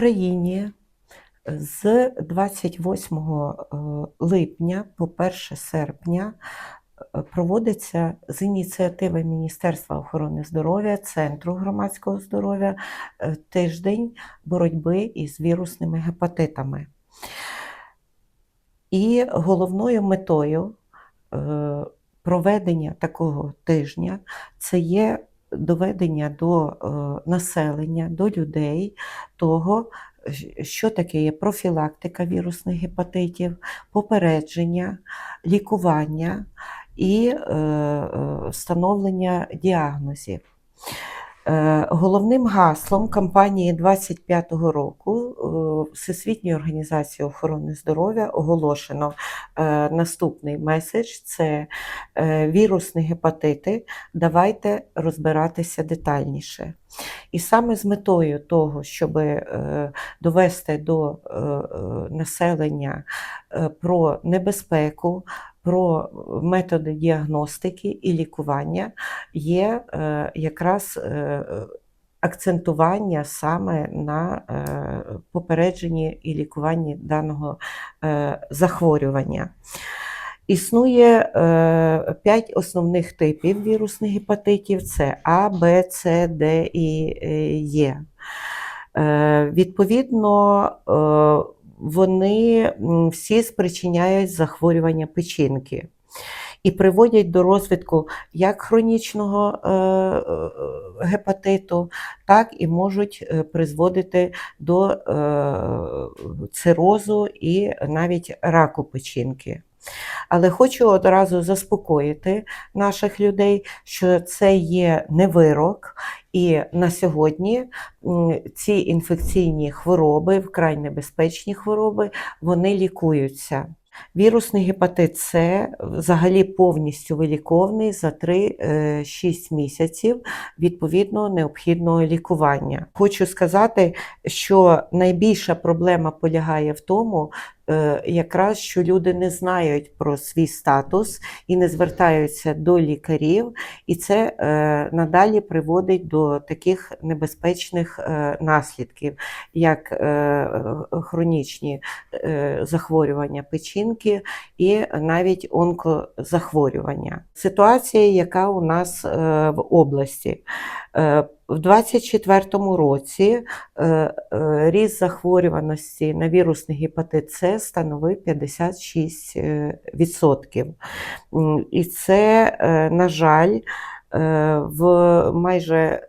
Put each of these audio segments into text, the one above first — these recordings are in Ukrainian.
Україні з 28 е, липня по 1 серпня е, проводиться з ініціативи Міністерства охорони здоров'я, Центру громадського здоров'я е, тиждень боротьби із вірусними гепатитами. І головною метою е, проведення такого тижня це є доведення до е, населення, до людей того, що таке є профілактика вірусних гепатитів, попередження, лікування і е, е, встановлення діагнозів. Е, Головним гаслом кампанії 25-го року е, Всесвітньої організації охорони здоров'я оголошено е, наступний меседж: це вірусні гепатити. Давайте розбиратися детальніше. І саме з метою того, щоб довести до населення про небезпеку, про методи діагностики і лікування, є е, якраз е, акцентування саме на е, попередженні і лікуванні даного захворювання. Існує п'ять основних типів вірусних гепатитів: це А, Б, С, Д і е, Відповідно, вони всі спричиняють захворювання печінки і приводять до розвитку як хронічного е, е, гепатиту, так і можуть е, призводити до цирозу і навіть раку печінки. Але хочу одразу заспокоїти наших людей, що це є не вирок, і на сьогодні ці інфекційні хвороби, вкрай небезпечні хвороби, вони лікуються. Вірусний гепатит С взагалі повністю виліковний за 3-6 місяців відповідно необхідного лікування. Хочу сказати, що найбільша проблема полягає в тому, е, якраз що люди не знають про свій статус і не звертаються до лікарів, і це е, надалі приводить до таких небезпечних е, наслідків, як е, хронічні е, захворювання печінки і навіть онкозахворювання. Ситуація, яка у нас е, в області. Е, В 2024 році е, е, ріст захворюваності на вірусний гепатит С становив 56%. І це, е, на жаль, е, в майже е,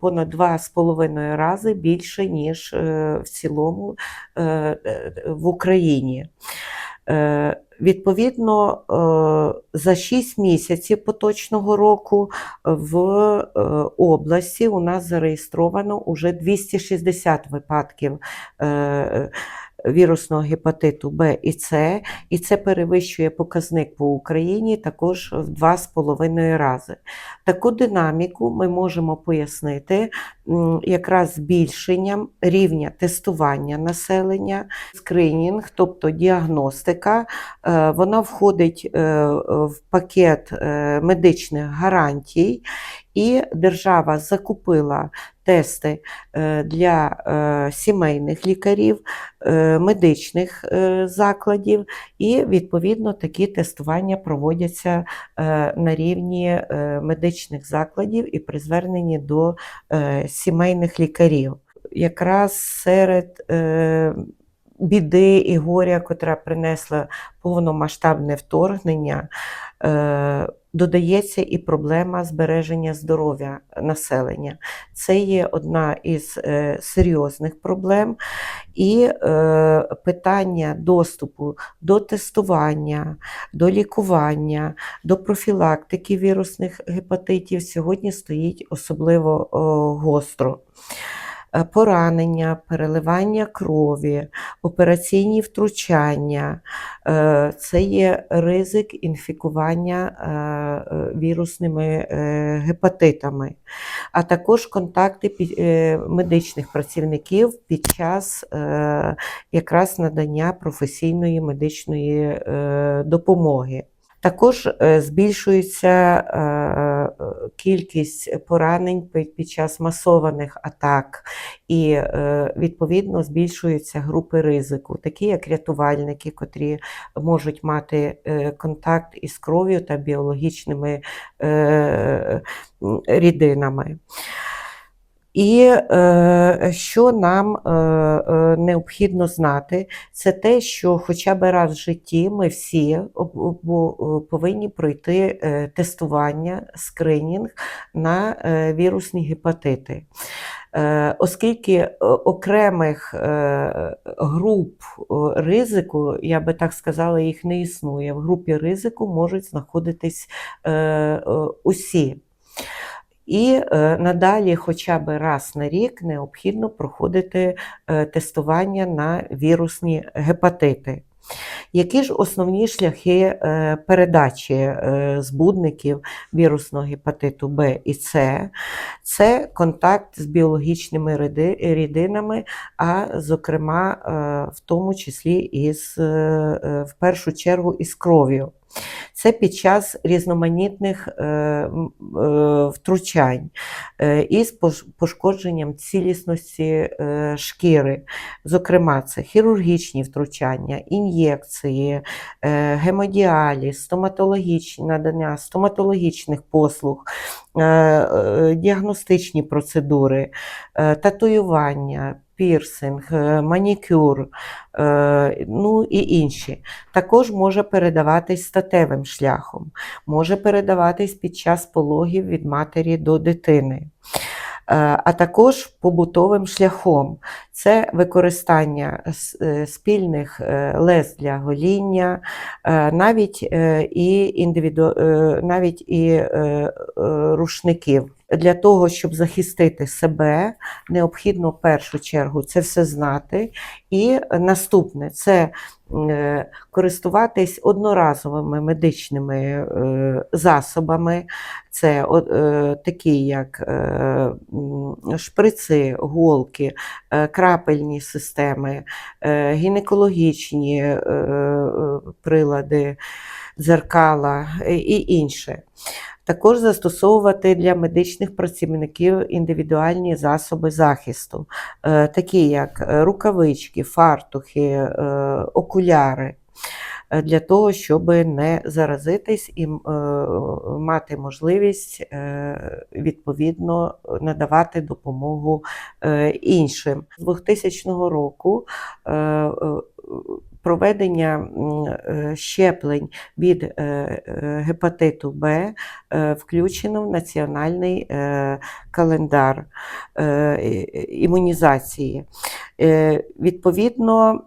понад 2,5 рази більше, ніж е, в цілому е, е, в Україні. Е, Відповідно, е, за 6 місяців поточного року в е, області у нас зареєстровано уже 260 випадків вірусного гепатиту Б і С, і це перевищує показник по Україні також в 2,5 рази. Таку динаміку ми можемо пояснити якраз збільшенням рівня тестування населення, скринінг, тобто діагностика, е, вона входить е, в пакет е, медичних гарантій, і держава закупила тести для сімейних лікарів, медичних закладів, і відповідно такі тестування проводяться на рівні медичних закладів і при зверненні до е, сімейних лікарів. Якраз серед е, біди і горя, котра принесла повномасштабне вторгнення, е, додається і проблема збереження здоров'я населення. Це є одна із е, серйозних проблем. І е, питання доступу до тестування, до лікування, до профілактики вірусних гепатитів сьогодні стоїть особливо гостро. Е, Поранення, переливання крові, операційні втручання е, це є ризик інфікування е, вірусними гепатитами, а також контакти медичних працівників під час якраз надання професійної медичної допомоги. Також е, збільшується е, е, кількість поранень під час масованих атак, і відповідно збільшуються групи ризику, такі як рятувальники, котрі можуть мати контакт із кров'ю та біологічними рідинами. І е, що нам е, е, необхідно знати, це те, що хоча б раз в житті ми всі повинні пройти тестування, скринінг на вірусні гепатити. Оскільки окремих груп ризику, я би так сказала, їх не існує. В групі ризику можуть знаходитись усі. І е, надалі, хоча б раз на рік, необхідно проходити е, тестування на вірусні гепатити. Які ж основні шляхи е, передачі збудників вірусного гепатиту Б і С? Це контакт з біологічними рідинами, а зокрема, в тому числі із, в першу чергу із кров'ю. Це під час різноманітних е, е, втручань е, із пошкодженням цілісності шкіри. Зокрема, це хірургічні втручання, ін'єкції, гемодіаліз, стоматологічні надання стоматологічних послуг, діагностичні процедури, татуювання, пірсинг, е, манікюр, е, ну і інші. Також може передаватись статевим шляхом, може передаватись під час пологів від матері до дитини. Е, А також побутовим шляхом це використання спільних лез для гоління, навіть і індивіду... навіть і рушників. Для того, щоб захистити себе, необхідно в першу чергу це все знати. І наступне це е, користуватись одноразовими медичними е, засобами, це е, такі як шприци, голки, крапельні системи, гінекологічні прилади, дзеркала е, і інше. Також застосовувати для медичних працівників індивідуальні засоби захисту, е, такі як е, рукавички, фартухи, окуляри, для того, щоб не заразитись і мати можливість відповідно надавати допомогу іншим. З 2000 року проведення е, щеплень від е, е, гепатиту Б включено в національний календар імунізації. Відповідно,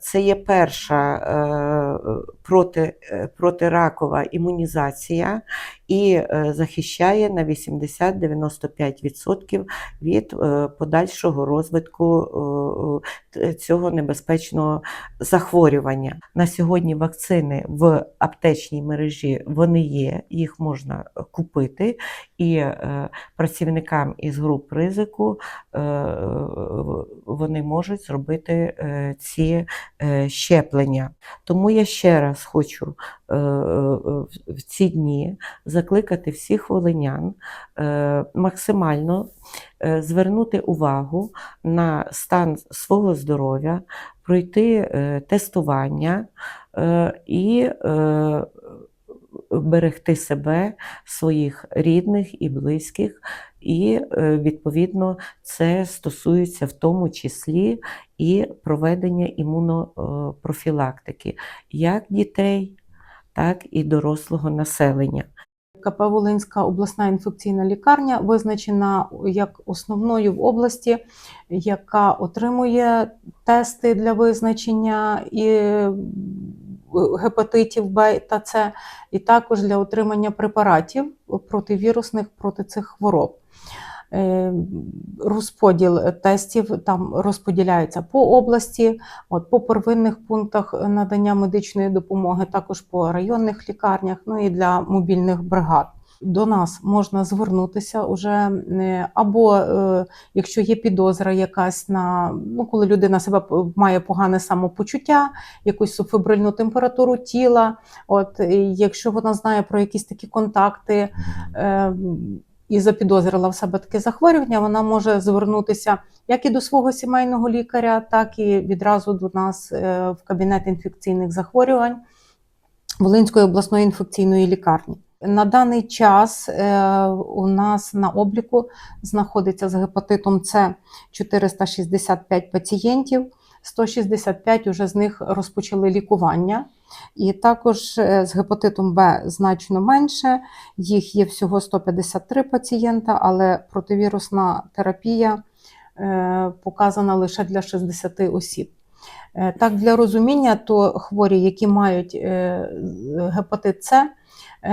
це є перша проти, протиракова імунізація і е, захищає на 80-95% від е, подальшого розвитку е, цього небезпечного захворювання. На сьогодні вакцини в аптечній мережі вони є, їх можна купити, і працівникам із груп ризику вони можуть зробити ці щеплення. Тому я ще раз хочу в в ці дні закликати всіх волинян е, максимально е, звернути увагу на стан свого здоров'я, пройти е, тестування е, і е, берегти себе, своїх рідних і близьких, і е, відповідно це стосується в тому числі і проведення імунопрофілактики як дітей, так і дорослого населення. КП Волинська обласна інфекційна лікарня визначена як основною в області, яка отримує тести для визначення і е, гепатитів Б та С, і також для отримання препаратів противірусних проти цих хвороб. Е, Розподіл тестів там розподіляється по області, от по первинних пунктах надання медичної допомоги, також по районних лікарнях, ну і для мобільних бригад. До нас можна звернутися уже е, або е, якщо є підозра якась на ну, коли людина себе має погане самопочуття, якусь субфебрильну температуру тіла. От якщо вона знає про якісь такі контакти і запідозрила в себе таке захворювання, вона може звернутися як і до свого сімейного лікаря, так і відразу до нас е, в кабінет інфекційних захворювань Волинської обласної інфекційної лікарні. На даний час е, у нас на обліку знаходиться з гепатитом С 465 пацієнтів. 165 уже з них розпочали лікування. І також е, з гепатитом Б значно менше. Їх є всього 153 пацієнта, але противірусна терапія е, показана лише для 60 осіб. Е, Так, для розуміння, то хворі, які мають гепатит С,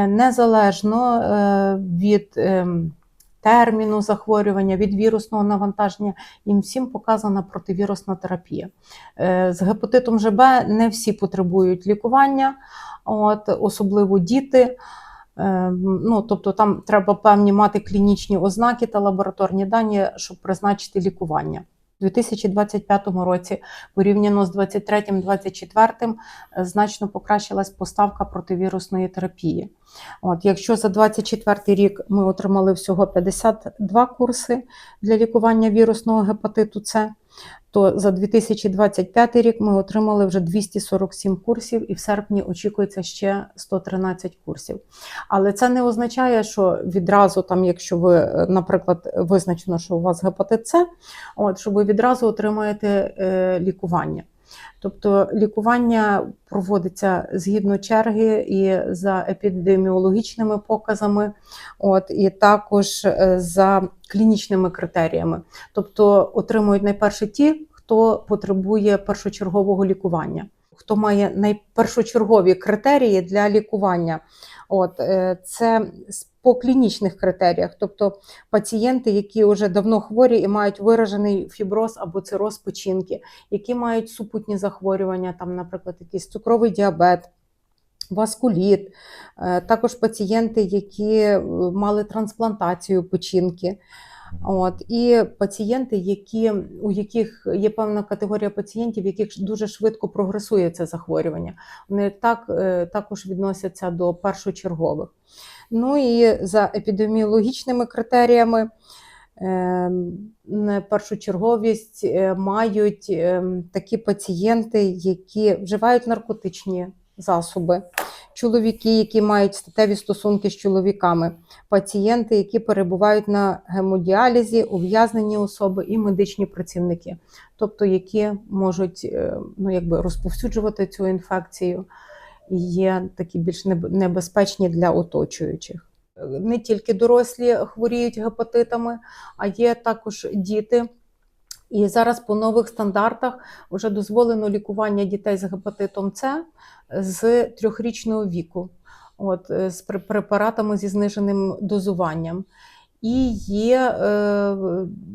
незалежно від ем, терміну захворювання, від вірусного навантаження, їм всім показана противірусна терапія. Е, З гепатитом ЖБ не всі потребують лікування, от, особливо діти. Е, Ну, тобто там треба певні мати клінічні ознаки та лабораторні дані, щоб призначити лікування. У 2025 році порівняно з 23-24 е, значно покращилась поставка противірусної терапії. От, якщо за 24 рік ми отримали всього 52 курси для лікування вірусного гепатиту С, то за 2025 рік ми отримали вже 247 курсів, і в серпні очікується ще 113 курсів. Але це не означає, що відразу, там, якщо ви, е, наприклад, визначено, що у вас гепатит С, от, що ви відразу отримаєте е, лікування. Тобто лікування проводиться згідно черги і за епідеміологічними показами, от, і також е, за клінічними критеріями. Тобто отримують найперше ті, хто потребує першочергового лікування, хто має найпершочергові критерії для лікування. От, е, це по клінічних критеріях, тобто пацієнти, які вже давно хворі і мають виражений фіброз або цироз печінки, які мають супутні захворювання, там, наприклад, якийсь цукровий діабет. Васкуліт, Е, також пацієнти, які е, мали трансплантацію печінки. От, і пацієнти, які, у яких є певна категорія пацієнтів, яких дуже швидко прогресує це захворювання. Вони так, е, також відносяться до першочергових. Ну і за епідеміологічними критеріями е, першочерговість е, мають е, такі пацієнти, які вживають наркотичні засоби, чоловіки, які мають статеві стосунки з чоловіками, пацієнти, які перебувають на гемодіалізі, ув'язнені особи і медичні працівники, тобто які можуть е, ну, якби розповсюджувати цю інфекцію і є такі більш неб- небезпечні для оточуючих. Е, Не тільки дорослі хворіють гепатитами, а є також діти. І зараз по нових стандартах вже дозволено лікування дітей з гепатитом С з трьохрічного віку, от, е, з препаратами зі зниженим дозуванням. І є е,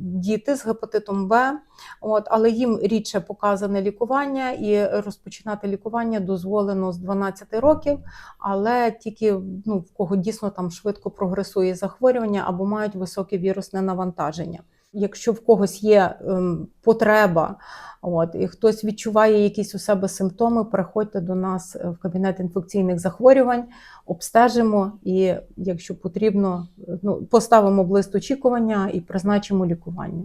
діти з гепатитом Б, от, але їм рідше показане лікування, і розпочинати лікування дозволено з 12 років, але тільки ну, в кого дійсно там швидко прогресує захворювання або мають високе вірусне навантаження. Якщо в когось є ем, потреба, от, і хтось відчуває якісь у себе симптоми, приходьте до нас в кабінет інфекційних захворювань, обстежимо і, якщо потрібно, ну, поставимо в лист очікування і призначимо лікування.